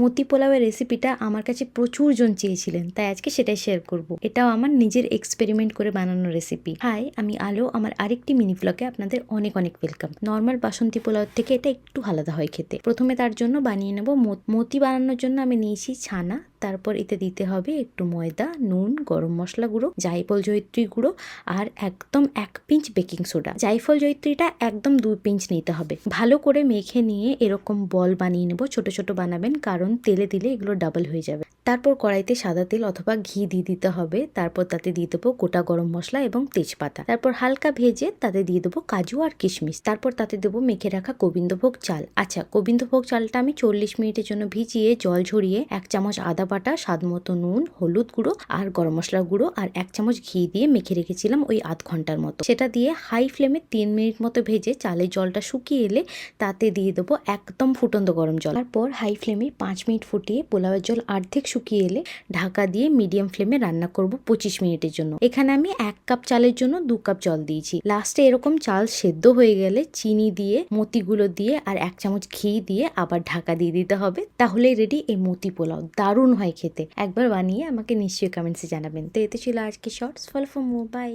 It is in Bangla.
মতি পোলাওয়ের রেসিপিটা আমার কাছে প্রচুর জন চেয়েছিলেন, তাই আজকে সেটাই শেয়ার করব। এটাও আমার নিজের এক্সপেরিমেন্ট করে বানানো রেসিপি হাই আমি আলো, আমার আরেকটি মিনি ব্লগে আপনাদের অনেক অনেক ওয়েলকাম নর্মাল বাসন্তী পোলাওয়ের থেকে এটা একটু আলাদা হয় খেতে। প্রথমে তার জন্য বানিয়ে নেব মতি বানানোর জন্য আমি নিয়েছি ছানা তারপর এতে দিতে হবে একটু ময়দা, নুন, গরম মশলা গুঁড়ো জাইফল জয়িত্রী গুঁড়ো আর একদম এক পিঞ্চ বেকিং সোডা। জাইফল জয়িত্রীটা একদম দুই পিঞ্চ নিতে হবে। ভালো করে মেখে নিয়ে এরকম বল বানিয়ে নেব। ছোট ছোট বানাবেন কারণ তেলে দিলে এগুলো ডাবল হয়ে যাবে। তারপর কড়াইতে সাদা তেল অথবা ঘি দিয়ে দিতে হবে। তারপর তাতে দিয়ে দেবো গোটা গরম মশলা এবং তেজপাতা। তারপর হালকা ভেজে তাতে দিয়ে দেবো কাজু আর কিশমিশ। তারপর তাতে দেবো মেখে রাখা গোবিন্দভোগ চাল। আচ্ছা গোবিন্দভোগ চালটা আমি চল্লিশ মিনিটের জন্য ভিজিয়ে জল ঝরিয়ে এক চামচ আদা বাটা, স্বাদ মতো নুন, হলুদ গুঁড়ো আর গরম মশলা গুঁড়ো আর এক চামচ ঘি দিয়ে মেখে রেখেছিলাম ওই আধ ঘণ্টার মতো। সেটা দিয়ে হাই ফ্লেমে তিন মিনিট মতো ভেজে চালের জলটা শুকিয়ে এলে তাতে দিয়ে দেবো একদম ফুটন্ত গরম জল। তারপর হাই ফ্লেমে পাঁচ মিনিট ফুটিয়ে পোলাওয়ের জল অর্ধেক শুকিয়ে এলে ঢাকা দিয়ে মিডিয়াম ফ্লেমে রান্না করব পঁচিশ মিনিটের জন্য। এখানে আমি এক কাপ চালের জন্য দু কাপ জল দিয়েছি। লাস্টে এরকম চাল সেদ্ধ হয়ে গেলে চিনি দিয়ে, মতিগুলো দিয়ে আর এক চামচ ঘি দিয়ে আবার ঢাকা দিয়ে দিতে হবে। তাহলে রেডি এই মতি পোলাও। দারুণ হয় খেতে। একবার বানিয়ে আমাকে নিশ্চয়ই কমেন্টসে জানাবেন। তো এতে ছিল আজকে shorts follow for more bye